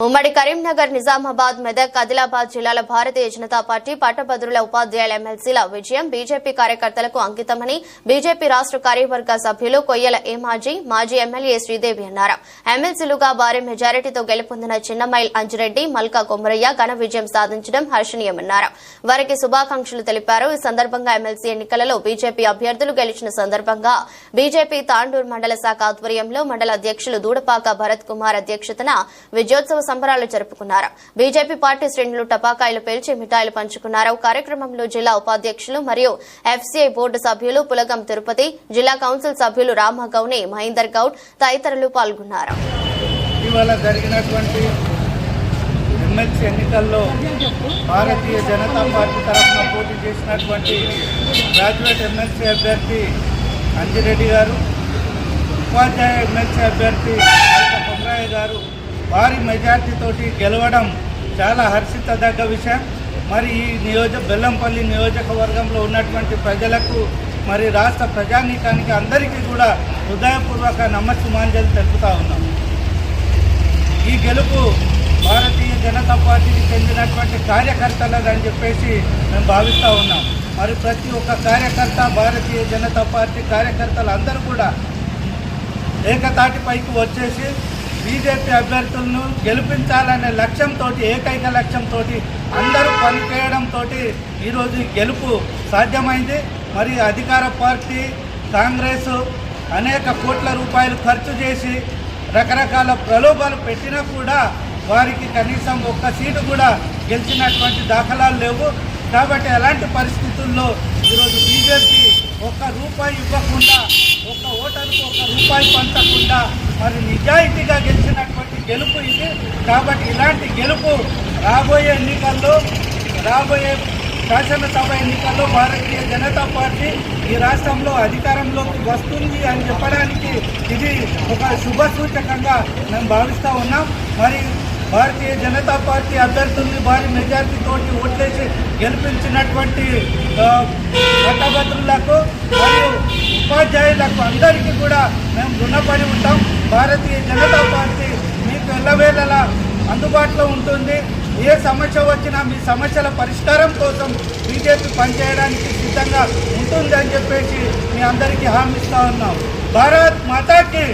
ఉమ్మడి కరీంనగర్ నిజామాబాద్ మెదక్ ఆదిలాబాద్ జిల్లాల భారతీయ జనతా పార్టీ పట్టభద్రుల ఉపాధ్యాయుల ఎమ్మెల్సీల విజయం బీజేపీ కార్యకర్తలకు అంకితమని బీజేపీ రాష్ట కార్యవర్గ సభ్యులు కొయ్యల ఏమాజీ మాజీ ఎమ్మెల్యే శ్రీదేవి అన్నారు. ఎమ్మెల్సీలుగా భారీ మెజారిటీతో గెలుపొందిన చిన్నమైల్ అంజిరెడ్డి మల్కా కొమరయ్య ఘన విజయం సాధించడం హర్షణీయమన్నారు. వారికి శుభాకాంక్షలు తెలిపారు. ఈ సందర్భంగా ఎమ్మెల్సీ ఎన్నికలలో బీజేపీ అభ్యర్థులు గెలిచిన సందర్భంగా బీజేపీ తాండూర్ మండల శాఖ ఆధ్వర్యంలో మండల అధ్యక్షులు దూడపాక భరత్ కుమార్ అధ్యక్షతన విజయోత్సవ సంబరాలు జరుపుకున్నారు. బీజేపీ పార్టీ శ్రేణులు టపాకాయలు పేల్చి మిఠాయిలు పంచుకున్నారు. కార్యక్రమంలో జిల్లా ఉపాధ్యక్షులు మరియు ఎఫ్సీఐ బోర్డు సభ్యులు పులగం తిరుపతి జిల్లా కౌన్సిల్ సభ్యులు రామగౌని మహేందర్ గౌడ్ తదితరులు పాల్గొన్నారు. ఎమ్మెల్సీ ఎన్నికల్లో భారతీయ జనతా పార్టీ తరఫున పోటీ చేసినటువంటి గ్రాడ్యుయేట్ ఎమ్మెల్సీ అభ్యర్థి అంజిరెడ్డి గారు ఉపాధ్యాయ ఎమ్మెల్సీ అభ్యర్థి మల్క కొమరయ్య గారు భారీ మెజార్టీతోటి గెలవడం చాలా హర్షితదగ్గ విషయం. మరి ఈ నియోజక బెల్లంపల్లి నియోజకవర్గంలో ఉన్నటువంటి ప్రజలకు మరి రాష్ట్ర ప్రజానీకానికి అందరికీ కూడా హృదయపూర్వక నమస్సుమాంజలి తెలుపుతా ఉన్నాం. ఈ గెలుపు భారతీయ జనతా పార్టీకి చెందినటువంటి కార్యకర్తలదని చెప్పేసి మేము భావిస్తూ ఉన్నాం. మరి ప్రతి ఒక్క కార్యకర్త భారతీయ జనతా పార్టీ కార్యకర్తలు అందరూ కూడా ఏకతాటిపైకి వచ్చేసి బీజేపీ అభ్యర్థులను గెలిపించాలనే లక్ష్యంతో ఏకైక లక్ష్యంతో అందరూ పనిచేయడంతో ఈరోజు గెలుపు సాధ్యమైంది. మరి అధికార పార్టీ కాంగ్రెస్ అనేక కోట్ల రూపాయలు ఖర్చు చేసి రకరకాల ప్రలోభాలు పెట్టినా కూడా వారికి కనీసం ఒక్క సీటు కూడా గెలిచినటువంటి దాఖలాలు లేవు. కాబట్టి అలాంటి పరిస్థితుల్లో ఈరోజు బీజేపీ ఒక్క రూపాయి ఇవ్వకుండా ఒక ఓటర్కు ఒక రూపాయి పంచకుండా మరి నిజాయితీగా గెలిచినటువంటి గెలుపు ఇది. కాబట్టి ఇలాంటి గెలుపు రాబోయే ఎన్నికల్లో రాబోయే శాసనసభ ఎన్నికల్లో భారతీయ జనతా పార్టీ ఈ రాష్ట్రంలో అధికారంలోకి వస్తుంది అని చెప్పడానికి ఇది ఒక శుభ సూచకంగా మేము భావిస్తూ ఉన్నాం. మరి భారతీయ జనతా పార్టీ అభ్యర్థుల్ని భారీ మెజార్టీతోటి ఓట్లేసి గెలిపించినటువంటి పట్టభద్రులకు మరియు ఉపాధ్యాయులకు అందరికీ కూడా మేము రుణపడి ఉంటాం. భారతీయ జనతా పార్టీ మీకు ఎల్లవేళలా అందుబాటులో ఉంటుంది. ఏ సమస్య వచ్చినా మీ సమస్యల పరిష్కారం కోసం బీజేపీ పనిచేయడానికి సిద్ధంగా ఉంటుంది అని చెప్పేసి మీ అందరికీ హామీ ఇస్తా ఉన్నాం. భారత్ మాతాకి